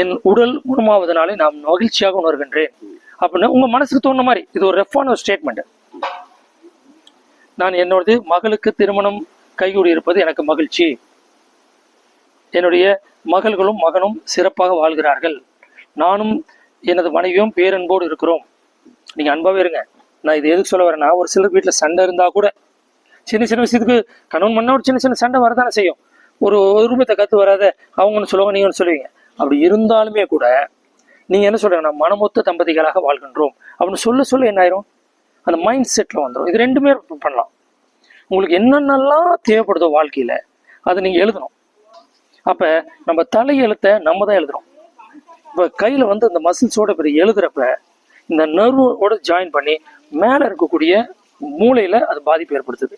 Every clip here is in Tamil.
என் உடல் குணமாவதனாலே நான் மகிழ்ச்சியாக உணர்கின்றேன். அப்படின்னு உங்க மனசுக்கு தோணுன மாதிரி இது ஒரு ரெஃபான ஒரு ஸ்டேட்மெண்ட் நான் என்னோடது மகளுக்கு திருமணம் கைகூடி இருப்பது எனக்கு மகிழ்ச்சி. என்னுடைய மகள்களும் மகனும் சிறப்பாக வாழ்கிறார்கள். நானும் எனது மனைவியும் பேரன்போடு இருக்கிறோம். நீங்க அன்பாவே இருங்க. நான் இது எதுக்கு சொல்ல வரேன்னா ஒரு சிலர் வீட்டில் சண்டை இருந்தா கூட சின்ன சின்ன விஷயத்துக்கு கணவன் பண்ண ஒரு சின்ன சின்ன சண்டை வரதானே செய்யும். ஒரு ஒரு ரூபத்தை கத்து வராத அவங்க ஒன்று சொல்லுவாங்க நீங்க ஒன்று சொல்லுவீங்க. அப்படி இருந்தாலுமே கூட நீங்கள் என்ன சொல்கிறீங்க நான் மனமொத்த தம்பதிகளாக வாழ்கின்றோம். அப்படின்னு சொல்ல சொல்ல என்ன ஆயிரும்? அந்த மைண்ட் செட்ல வந்துடும் இது ரெண்டுமே பண்ணலாம். உங்களுக்கு என்னென்னலாம் தேவைப்படுதோ வாழ்க்கையில அதை நீங்க எழுதணும். அப்ப நம்ம தலை எழுத்தை நம்ம தான் எழுதுறோம். இப்ப கையில வந்து இந்த மசில்ஸோட இப்படி எழுதுறப்ப இந்த நர்வோட ஜாயின் பண்ணி மேல இருக்கக்கூடிய மூளையில அது பாதிப்பு ஏற்படுத்துது.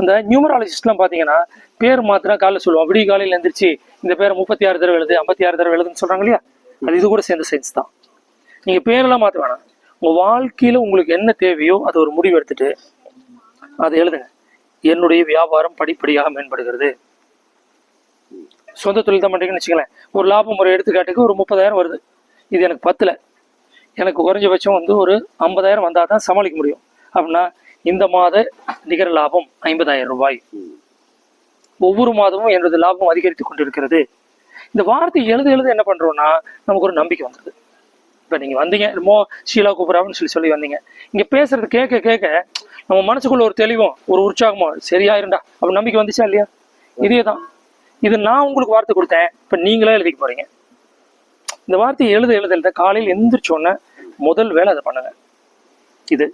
அந்த நியூமராலஜிஸ்ட்லாம் பாத்தீங்கன்னா பேர் மாத்தினா காலைல சொல்லுவோம் விடிய காலையில எந்திரிச்சு இந்த பேரை முப்பத்தி ஆறு தடவை எழுது ஐம்பத்தி ஆறு தடவை எழுதுன்னு சொல்றாங்க இல்லையா? அது இது கூட சேர்ந்த சயின்ஸ் தான். நீங்க பேரெல்லாம் மாத்த வேணாம். உங்க வாழ்க்கையில உங்களுக்கு என்ன தேவையோ அதை ஒரு முடிவு எடுத்துட்டு அதை எழுதுங்க. என்னுடைய வியாபாரம் படிப்படியாக மேம்படுகிறது. சொந்த தொழில் தான் பண்றீங்கன்னு வச்சுங்களேன் ஒரு லாபம் ஒரு எடுத்துக்காட்டுக்கு ஒரு முப்பதாயிரம் வருது. இது எனக்கு பத்துல. எனக்கு குறைஞ்சபட்சம் வந்து ஒரு ஐம்பதாயிரம் வந்தால் தான் சமாளிக்க முடியும். அப்படின்னா இந்த மாத நிகர லாபம் ஐம்பதாயிரம் ரூபாய். ஒவ்வொரு மாதமும் எனது லாபம் அதிகரித்து கொண்டிருக்கிறது. இந்த வார்த்தை எழுத எழுத என்ன பண்றோம்னா நமக்கு ஒரு நம்பிக்கை வந்துடுது இப்போ நீங்கள் வந்தீங்க என்னமோ ஷீலா கூப்பிடாமன்னு சொல்லி சொல்லி வந்தீங்க. இங்கே பேசுறது கேட்க கேட்க நம்ம மனசுக்குள்ள ஒரு தெளிவும் ஒரு உற்சாகமும் சரியாயிருண்டா அப்படி நம்பிக்கை வந்துச்சா இல்லையா? இதே தான் இது நான் உங்களுக்கு வார்த்தை கொடுத்தேன் இப்போ நீங்களே எழுதிக்க போறீங்க. இந்த வார்த்தையை எழுத எழுத எழுத. காலையில் எந்திரிச்ச உடனே முதல் வேலை அதை பண்ணுங்க. இது